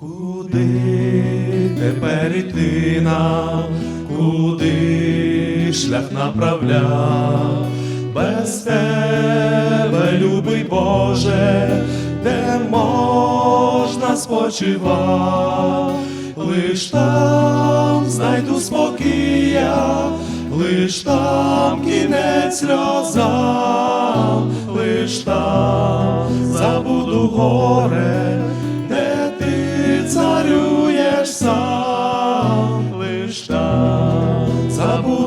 Куди тепер іти нам, куди шлях направляв, без тебе, любий Боже, де можна спочивати, лиш там знайду спокія, лиш там кінець сльозам, лиш там забуду горе,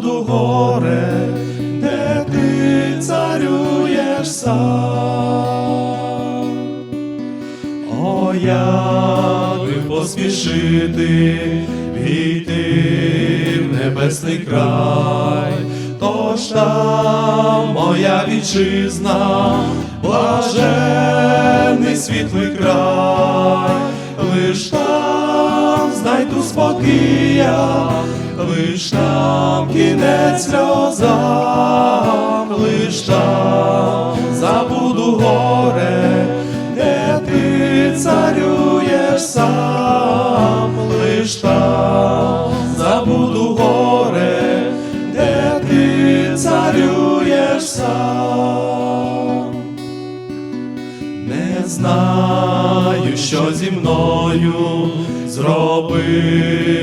забуду горе, де ти царюєш сам. О, як би поспішити, війти в небесний край, тож там моя вітчизна, блаженний світлий край, спокія, лиш там кінець сльозам, лиш там знаю, що зі мною зробилося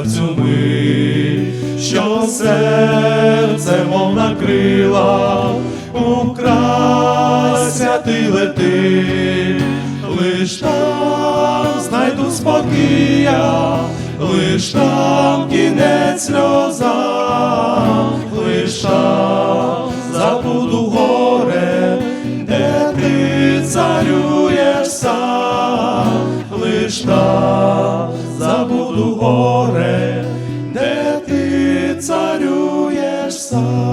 в цю мить, що серце мов накрила, у край святий лети, лиш там знайду спокія, лиш там кінець сльозам, вічна, забуду горе, де ти царюєш сам.